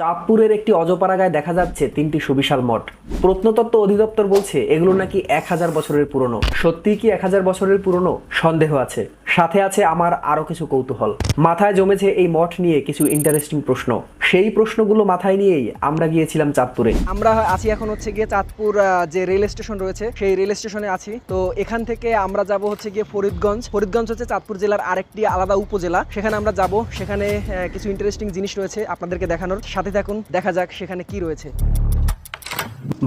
চাঁদপুরের একটি অজপাড়াগায় দেখা যাচ্ছে তিনটি সুবিশাল মঠ। প্রত্নতত্ত্ব অধিদপ্তর বলছে এগুলো নাকি এক হাজার বছরের পুরনো। সত্যি কি এক হাজার বছরের পুরনো? সন্দেহ আছে। সাথে আছে আমার আরও কিছু কৌতূহল। মাথায় জমেছে এই মঠ নিয়ে কিছু ইন্টারেস্টিং প্রশ্ন। সেই প্রশ্নগুলো মাথায় নিয়েই আমরা গিয়েছিলাম চাঁদপুরে। আমরা আছি এখন হচ্ছে গিয়ে চাঁদপুর যে রেল স্টেশন রয়েছে, সেই রেল স্টেশনে আছি। তো এখান থেকে আমরা যাব হচ্ছে গিয়ে ফরিদগঞ্জ। ফরিদগঞ্জ হচ্ছে চাঁদপুর জেলার আরেকটি আলাদা উপজেলা। সেখানে আমরা যাব। সেখানে কিছু ইন্টারেস্টিং জিনিস রয়েছে আপনাদেরকে দেখানোর। সাথে থাকুন, দেখা যাক সেখানে কি রয়েছে।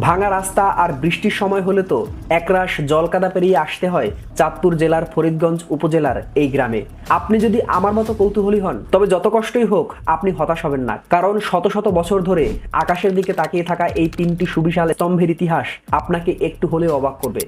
ভাঙা রাস্তা আর বৃষ্টির সময় হলে তো একরাশ জলকাদা পেরিয়ে আসতে হয় চাঁদপুর জেলার ফরিদগঞ্জ উপজেলার এই গ্রামে। আপনি যদি আমার মতো কৌতূহলী হন, তবে যত কষ্টই হোক, আপনি হতাশ হবেন না। কারণ শত শত বছর ধরে আকাশের দিকে তাকিয়ে থাকা এই তিনটি সুবিশাল স্তম্ভের ইতিহাস আপনাকে একটু হলেও অবাক করবে।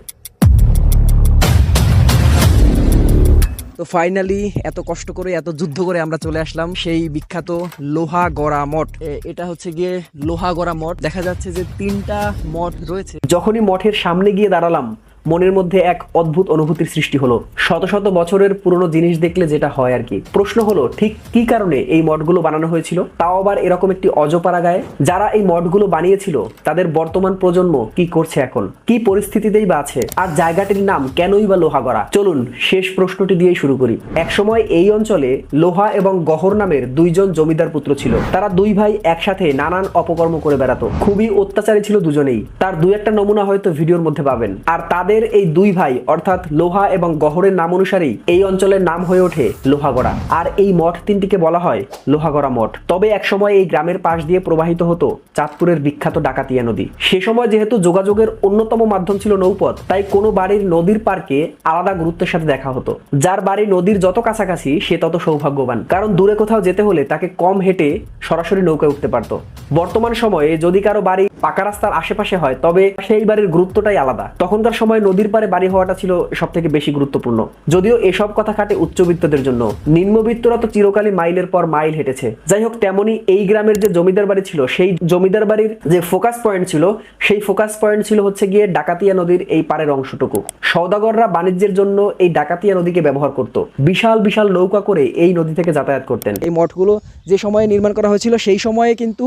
তো ফাইনালি এত কষ্ট করে, এত যুদ্ধ করে আমরা চলে আসলাম সেই বিখ্যাত লোহা গড়া মঠ। এটা হচ্ছে গিয়ে লোহা গড়া মঠ। দেখা যাচ্ছে যে তিনটা মঠ রয়েছে। যখনই মঠের সামনে গিয়ে দাঁড়ালাম মনের মধ্যে এক অদ্ভুত অনুভূতির সৃষ্টি হলো। শত শত বছরের পুরনো জিনিস দেখলে যেটা হয় আর কি। প্রশ্ন হলো, ঠিক কি কারণে এই মঠগুলো বানানো হয়েছিল? তাও আবার এরকম একটি অজপাড়া গায়ে যারা এই মঠগুলো বানিয়েছিল, তাদের বর্তমান প্রজন্ম কি করছে এখন? কি পরিস্থিতিতেই বা আছে? আর জায়গাটির নাম কেনই বা লোহাগড়া চলুন শেষ প্রশ্নটি দিয়েই শুরু করি। একসময় এই অঞ্চলে লোহা এবং গহর নামের দুইজন জমিদার পুত্র ছিল। তারা দুই ভাই একসাথে নানান অপকর্ম করে বেড়াতো। খুবই অত্যাচারী ছিল দুজনেই। তার দুই একটা নমুনা হয়তো ভিডিওর মধ্যে পাবেন। আর তাদের এই দুই ভাই, অর্থাৎ লোহা এবং গহরের নাম অনুসারেই এই অঞ্চলের নাম হয়ে ওঠে লোহাগড়া। আর এই মঠ তিনটিকে বলা হয় লোহাগড়া মঠ। তবে একসময় এই গ্রামের পাশ দিয়ে প্রবাহিত হতো চাঁদপুরের বিখ্যাত ডাকাতিয়া নদী। সে সময় যেহেতু যোগাযোগের অন্যতম মাধ্যম ছিল নৌপথ, তাই কোনো বাড়ির নদীর পার্কে আলাদা গুরুত্বের সাথে দেখা হতো। যার বাড়ি নদীর যত কাছাকাছি, সে তত সৌভাগ্যবান। কারণ দূরে কোথাও যেতে হলে তাকে কম হেঁটে সরাসরি নৌকায় উঠতে পারতো। বর্তমান সময়ে যদি কারও বাড়ি পাকা রাস্তার আশেপাশে হয়, তবে সেই বাড়ির গুরুত্বটাই আলাদা। তখনকার সময় নদীর পারে বাড়ি হওয়াটা ছিল সব থেকে বেশি গুরুত্বপূর্ণ। যদিও এসব কথা খাটে উচ্চবিত্তদের জন্য। নিম্নবিত্তরা তো চিরকালই মাইলের পর মাইল হেঁটেছে। যাই হোক, তেমনি এই গ্রামের যে জমিদার বাড়ি ছিল, সেই জমিদার বাড়ির যে ফোকাস পয়েন্ট ছিল, সেই ফোকাস পয়েন্ট ছিল হচ্ছে গিয়ে ডাকাতিয়া নদীর এই পারের অংশটুকু। সওদাগররা বাণিজ্যের জন্য এই ডাকাতিয়া নদীকে ব্যবহার করত। বিশাল বিশাল নৌকা করে এই নদী থেকে যাতায়াত করতেন। এই মঠগুলো যে সময়ে নির্মাণ করা হয়েছিল, সেই সময়ে কিন্তু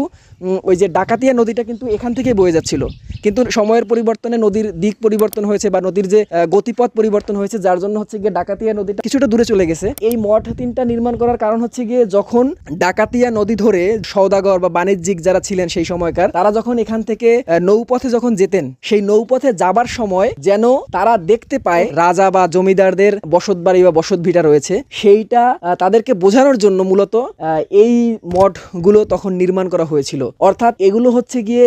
ওই যে ডাকাতিয়া নদীটা কিন্তু এখান থেকে বয়ে যাচ্ছিল। কিন্তু সময়ের পরিবর্তনে নদীর দিক পরিবর্তন হয়েছে বা নদীর যে গতিপথ পরিবর্তন হয়েছে, যার জন্য হচ্ছে গিয়ে ডাকাতিয়া নদীটা কিছুটা দূরে চলে গেছে। এই মঠ তিনটা নির্মাণ করার কারণ হচ্ছে গিয়ে যখন ডাকাতিয়া নদী ধরে সৌদাগর বা বাণিজ্যিক যারা ছিলেন সেই সময়কার, তারা যখন এখান থেকে নৌপথে যখন যেতেন, সেই নৌপথে যাবার সময় যেন তারা দেখতে পায় রাজা বা জমিদারদের বসত বাড়ি বা বসত ভিটা রয়েছে। সেইটা তাদেরকে বোঝানোর জন্য মূলত এই মঠগুলো তখন নির্মাণ করা হয়েছিল। অর্থাৎ এগুলো হচ্ছে গিয়ে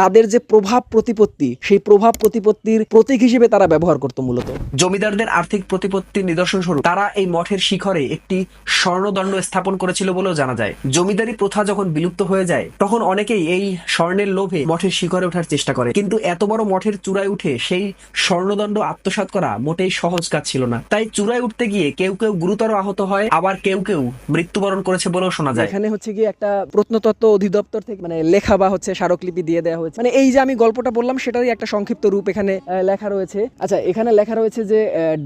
তাদের যে প্রভাব প্রতিপত্তি সেই প্রভাব প্রতিপত্তির প্রতীক হিসেবে তারা ব্যবহার করতো মূলত। জমিদারদের আর্থিক প্রতিপত্তির নিদর্শন স্বরূপ তারা এই মঠের শিখরে একটি স্বর্ণদণ্ড স্থাপন করেছিল বলেও জানা যায়। জমিদারি প্রথা যখন বিলুপ্ত হয়ে যায় তখন অনেকেই এই স্বর্ণের লোভে মঠের শিখরে ওঠার চেষ্টা করে। কিন্তু এত বড় মঠের চূড়ায় উঠে সেই স্বর্ণদণ্ড আত্মসাৎ করা মোটেই সহজ কাজ ছিল না। তাই চূড়ায় উঠতে গিয়ে কেউ কেউ গুরুতর আহত হয় আবার কেউ কেউ মৃত্যুবরণ করেছে বলেও শোনা যায়। এখানে হচ্ছে গিয়ে একটা প্রত্নতত্ত্ব অধিদপ্তর থেকে মানে লেখা বা হচ্ছে স্মারকলিপি দিয়ে দেওয়া হয়েছে। মানে এই যে আমি গল্পটা বললাম, সেটারই একটা সংক্ষিপ্ত রূপ এখানে লেখা রয়েছে। আচ্ছা এখানে লেখা রয়েছে যে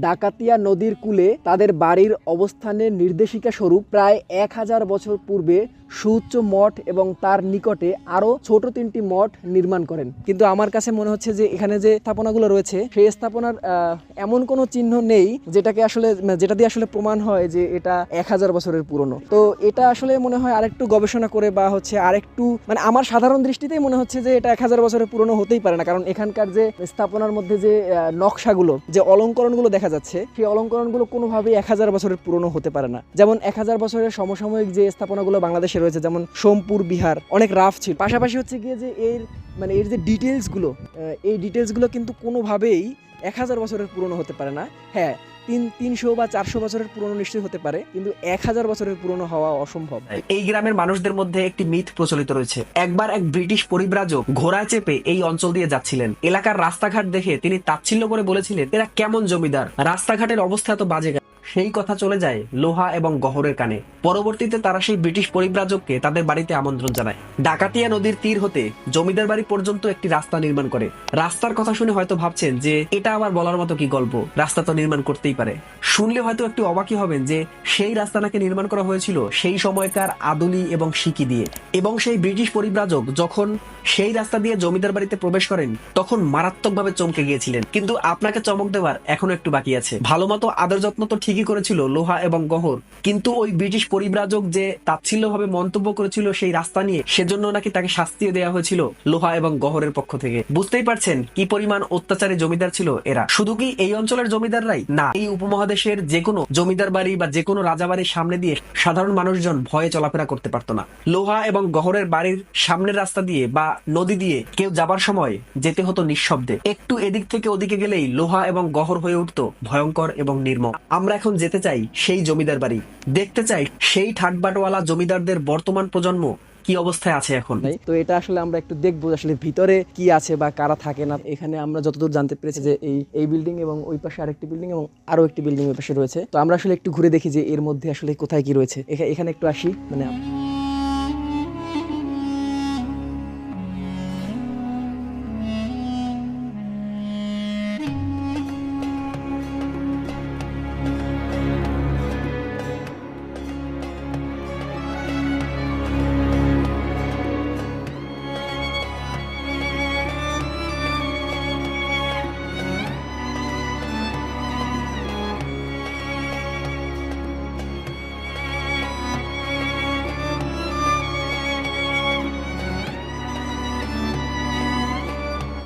ডাকাতিয়া নদীর কুলে তাদের বাড়ির অবস্থানের নির্দেশিকা স্বরূপ প্রায় এক হাজার বছর পূর্বে সুউচ্চ মঠ এবং তার নিকটে আরও ছোট তিনটি মঠ নির্মাণ করেন। কিন্তু আমার কাছে মনে হচ্ছে যে এখানে যে স্থাপনাগুলো রয়েছে সেই স্থাপনার এমন কোনো চিহ্ন নেই যেটাকে আসলে, যেটা দিয়ে আসলে প্রমাণ হয় যে এটা এক হাজার বছরের পুরনো। তো এটা আসলে মনে হয় আরেকটু গবেষণা করে বা হচ্ছে আরেকটু মানে আমার সাধারণ দৃষ্টিতেই মনে হচ্ছে যে এটা এক হাজার বছরের পুরনো হতেই পারে না। কারণ এখানকার যে স্থাপনার মধ্যে যে নকশাগুলো, যে অলঙ্করণগুলো দেখা যাচ্ছে সেই অলঙ্করণগুলো কোনোভাবেই এক হাজার বছরের পুরনো হতে পারে না। যেমন এক হাজার বছরের সমসাময়িক যে স্থাপনাগুলো বাংলাদেশে রয়েছে, যেমন সোমপুর, বিহার, অনেক রাফ ছিল। পাশাপাশি হচ্ছে গিয়ে যে এর মানে এর যে ডিটেলসগুলো এই ডিটেলসগুলো কিন্তু কোনোভাবেই এক হাজার বছরের পুরনো হতে পারে না। হ্যাঁ তিন, তিনশো বা চারশো বছরের পুরনো নিশ্চয়ই হতে পারে, কিন্তু এক হাজার বছরের পুরনো হওয়া অসম্ভব। এই গ্রামের মানুষদের মধ্যে একটি মিথ প্রচলিত রয়েছে। একবার এক ব্রিটিশ পরিব্রাজক ঘোড়ায় চেপে এই অঞ্চল দিয়ে যাচ্ছিলেন। এলাকার রাস্তাঘাট দেখে তিনি তাচ্ছিল্য করে বলেছিলেন, এরা কেমন জমিদার? রাস্তাঘাটের অবস্থা এত বাজে কেন?" সেই কথা চলে যায় লোহা এবং গহরের কানে। পরবর্তীতে তারা সেই ব্রিটিশ পরিব্রাজককে তাদের বাড়িতে আমন্ত্রণ জানায়। ডাকাতিয়া নদীর তীর হতে জমিদার বাড়ি পর্যন্ত একটি রাস্তা নির্মাণ করে। রাস্তার কথা শুনে হয়তো ভাবছেন যে, এটা আবার বলার মতো কি গল্প? রাস্তা তো নির্মাণ করতেই পারে। শুনলে হয়তো একটু অবাকই হবেন যে, সেই রাস্তা নাকি নির্মাণ করা হয়েছিল সেই সময়কার আদুলি এবং সিকি দিয়ে। এবং সেই ব্রিটিশ পরিব্রাজক যখন সেই রাস্তা দিয়ে জমিদার বাড়িতে প্রবেশ করেন, তখন মারাত্মকভাবে চমকে গিয়েছিলেন। কিন্তু আপনাকে চমক দেওয়ার এখনও একটু বাকি আছে। ভালো মতো আদর যত্ন তো ঠিকই করেছিল, লোহা এবং গহর। কিন্তু ওই ব্রিটিশ পরিব্রাজক যে তাচ্ছিল্যভাবে মন্তব্য করেছিল সেই রাস্তা নিয়ে, সেজন্য নাকি তাকে শাস্তিও দেওয়া হয়েছিল লোহা এবং গহরের পক্ষ থেকে। বুঝতেই পারছেন কি পরিমাণ অত্যাচারী জমিদার ছিল এরা। শুধু কি এই অঞ্চলের জমিদাররাই? না, এই উপমহাদেশের যে কোনো জমিদার বাড়ি বা যে কোনো রাজাবাড়ির সামনে দিয়ে সাধারণ মানুষজন ভয়ে চলাফেরা করতে পারতো না। লোহা এবং গহরের বাড়ির সামনের রাস্তা দিয়ে বা নদী দিয়ে কেউ যাবার সময় যেতে হতো নিঃশব্দে। একটু এদিক থেকে ওদিকে গেলেই লোহা এবং গহর হয়ে উঠতো ভয়ঙ্কর এবং নির্মম। আমরা এখন যেতে চাই সেই জমিদার বাড়ি। দেখতে চাই সেই ঠাটবাটওয়ালা জমিদারদের বর্তমান প্রজন্ম কি অবস্থায় আছে এখন। তো এটা আসলে আমরা একটু দেখব আসলে ভিতরে কি আছে বা কারা থাকে না। এখানে আমরা যতদূর জানতে পেরেছি যে এই এই বিল্ডিং এবং ওই পাশে আরেকটি বিল্ডিং এবং আরও একটি বিল্ডিং ওই পাশে রয়েছে। তো আমরা আসলে একটু ঘুরে দেখি যে এর মধ্যে আসলে কোথায় কি রয়েছে। এখা- এখানে একটু আসি মানে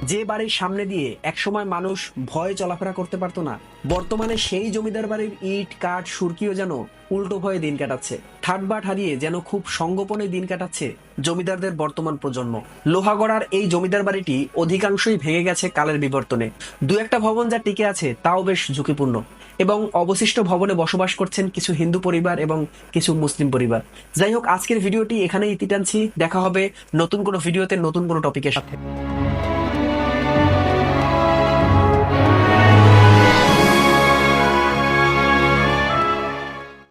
যে বাড়ির সামনে দিয়ে একসময় মানুষ ভয়ে চলাফেরা করতে পারতো না, বর্তমানে সেই জমিদার বাড়ির ইট, কাঠ, সুরকিও যেন উল্টো ভয়ে দিন কাটাচ্ছে। ঠাটবাট হারিয়ে যেন খুব সঙ্গোপনে দিন কাটাচ্ছে জমিদারদের বর্তমান প্রজন্ম। লোহাগড়ার এই জমিদার বাড়িটি অধিকাংশই ভেঙে গেছে কালের বিবর্তনে। দু একটা ভবন যা টিকে আছে তাও বেশ ঝুঁকিপূর্ণ এবং অবশিষ্ট ভবনে বসবাস করছেন কিছু হিন্দু পরিবার এবং কিছু মুসলিম পরিবার। যাই হোক, আজকের ভিডিওটি এখানেই ইতি টানছি দেখা হবে নতুন কোনো ভিডিওতে নতুন কোনো টপিকের সাথে।